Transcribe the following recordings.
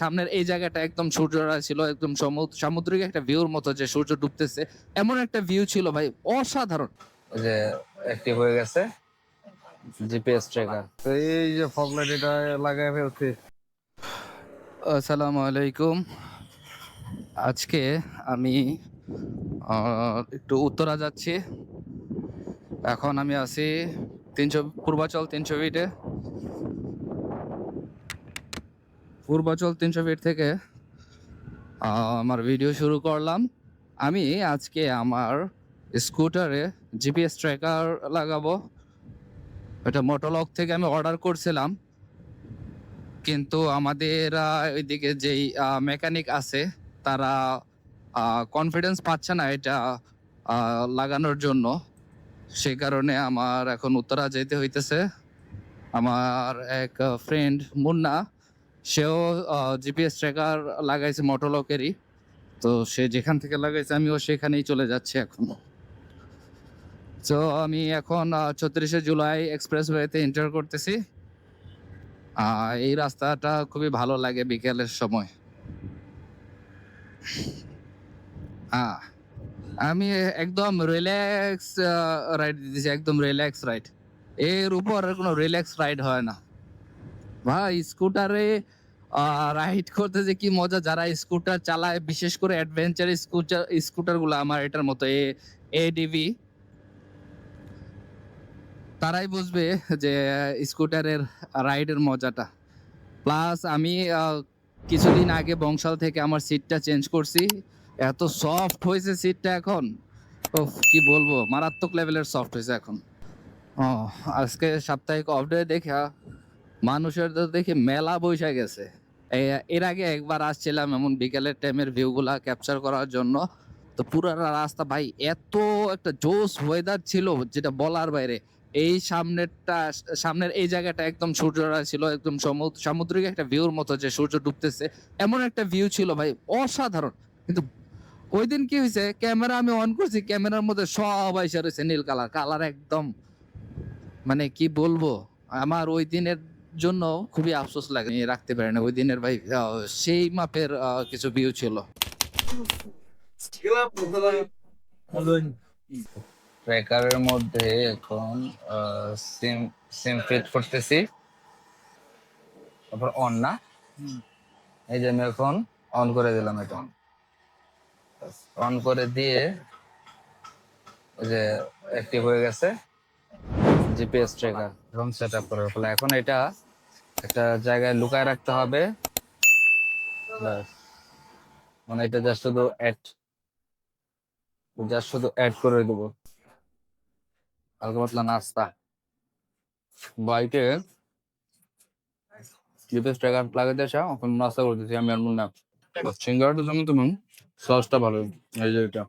সামনের এই জায়গাটা একদম সূর্যরা ছিল একদম সমুদ্র সামুদ্রিক একটা ভিউর মতো যে সূর্য ডুবতেছে। এমন একটা ভিউ ছিল ভাই অসাধারণ। যে অ্যাক্টিভ হয়ে গেছে জিপিএস ট্র্যাকার এই যে ফগলাইট এটা লাগাই ফেলছি। আসসালামু আলাইকুম। আজকে আমি একটু উত্তরা যাচ্ছি। এখন আমি আছি তিনশো পূর্বাচল তিনশো ফিটে পূর্বাচল তিনশো ফিট থেকে আমার ভিডিও শুরু করলাম। আমি আজকে আমার স্কুটারে জিপিএস ট্র্যাকার লাগাবো। এটা মোটোলক থেকে আমি অর্ডার করছিলাম। কিন্তু আমাদের ওইদিকে যেই মেকানিক আছে, তারা কনফিডেন্স পাচ্ছে না এটা লাগানোর জন্য। সেই কারণে আমার এখন উত্তরা যেতে হইতেছে। আমার এক ফ্রেন্ড মুন্না সেও জিপিএস ট্র্যাকার লাগাইছে মোটোলকেরই তো সে যেখান থেকে লাগাইছে, আমিও সেখানেই চলে যাচ্ছি এখন। তো আমি এখন ছত্রিশে জুলাই এক্সপ্রেস ওয়েতে এন্টার করতেছি এই রাস্তাটা খুবই ভালো লাগে বিকেলের সময়। হ্যাঁ আমি একদম রিল্যাক্স রাইড দিতেছি, একদম রিল্যাক্স রাইড এর উপর কোনো রিল্যাক্স রাইড হয় না। ভাই, স্কুটারে রাইড করতে যে কি মজা, যারা স্কুটার চালায়, বিশেষ করে অ্যাডভেঞ্চার স্কুটার স্কুটারগুলো আমার এটার মতো, এ এডিভি তারাই বুঝবে যে স্কুটারের রাইডের মজাটা। প্লাস আমি কিছুদিন আগে বংশাল থেকে আমার সিটটা চেঞ্জ করছি। এত সফট হয়েছে সিটটা এখন। ও কি বলব? মারাত্মক লেভেলের সফট হয়েছে এখন। ও, আজকে সাপ্তাহিক অফ ডে দেখা। মানুষের তো দেখি মেলা বৈশা গেছে। এর আগে একবার আসছিলাম এমন বিকেলের টাইমের ভিউগুলা ক্যাপচার করার জন্য। তো পুরো রাস্তা ভাই এত একটা জোস ওয়েদার ছিল যেটা বলার বাইরে। এই সামনেরটা, সামনের এই জায়গাটা একদম সূর্যরা ছিল, একদম সমুদ্র, সামুদ্রিক একটা ভিউর মতো যে সূর্য ডুবতেছে। এমন একটা ভিউ ছিল ভাই, অসাধারণ। কিন্তু ওই দিন কি হয়েছে ক্যামেরা আমি অন করছি ক্যামেরার মধ্যে সব আইসা রয়েছে নীল কালার। কালার একদম মানে কি বলব, আমার ওই দিনের জন্য খুবই আফসোস লাগে রাখতে পারি না। ওই দিনের ভাই সেই মাপের কিছু ভিউ ছিল। ট্র্যাকারের মধ্যে এখন সিম সিম ফিট করতেছি। তারপর অন না? এই যে আমি এখন অন করে দিলাম এটা। অন করে দিয়ে যে অ্যাক্টিভ হয়ে গেছে। জিপিএস ট্র্যাকার এবং সেট আপ করার ফলে এখন এটা একটা জায়গায় লুকায় রাখতে হবে। ব্যাস। মানে এটা জাস্ট শুধু অ্যাড জাস্ট শুধু অ্যাড করে দেবো। হালকা পাতলা নাস্তা। বাইকে জিপিএস ট্র্যাকার লাগাতে চাও এখন নাস্তা করতেছি আমি আর মুন্না। সিঙ্গারটা যেমন তেমন সসটা ভালো এই যে এটা।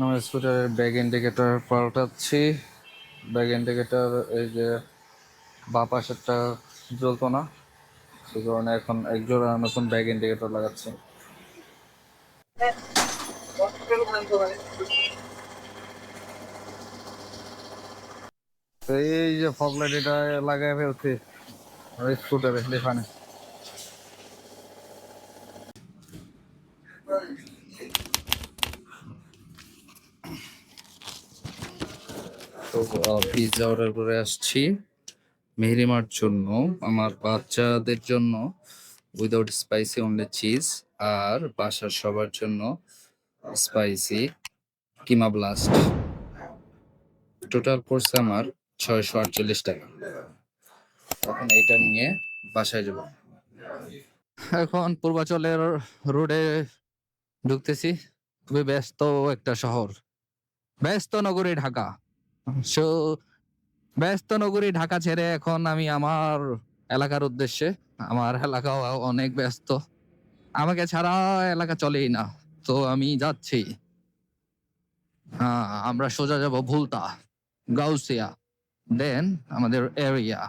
আমার স্কুটারের ব্যাগ ইন্ডিকেটর পাল্টাচ্ছি। ব্যাগ ইন্ডিকেটর এই যে বা পাশেরটা জ্বলতো না সে কারণে এখন এক জোড়া নতুন ব্যাগ ইন্ডিকেটর লাগাচ্ছি। এই যে ফগলাইট এটা লাগাই ফেলছি স্কুটারে এখানে তো পিৎজা অর্ডার করে আসছি। মেহরিমার জন্য, আমার বাচ্চাদের জন্য উইদাউট স্পাইসি অনলি চিজ আর বাসার সবার জন্য স্পাইসি কিমা ব্লাস্ট টোটাল পড়ছে আমার ছয়শো আটচল্লিশ টাকা। এখন এটা নিয়ে বাসায় যাব। এখন পূর্বাচলের রোডে ঢুকতেছি। খুবই ব্যস্ত একটা শহর। ব্যস্ত নগরী ঢাকা। সো ব্যস্ত নগরী ঢাকা ছেড়ে এখন আমি আমার এলাকার উদ্দেশ্যে, আমার এলাকাও অনেক ব্যস্ত। আমাকে ছাড়া এলাকা চলেই না। তো আমি যাচ্ছি। হ্যাঁ আমরা সোজা যাব ভুলতা, গাউসিয়া। দেন আমাদের এরিয়া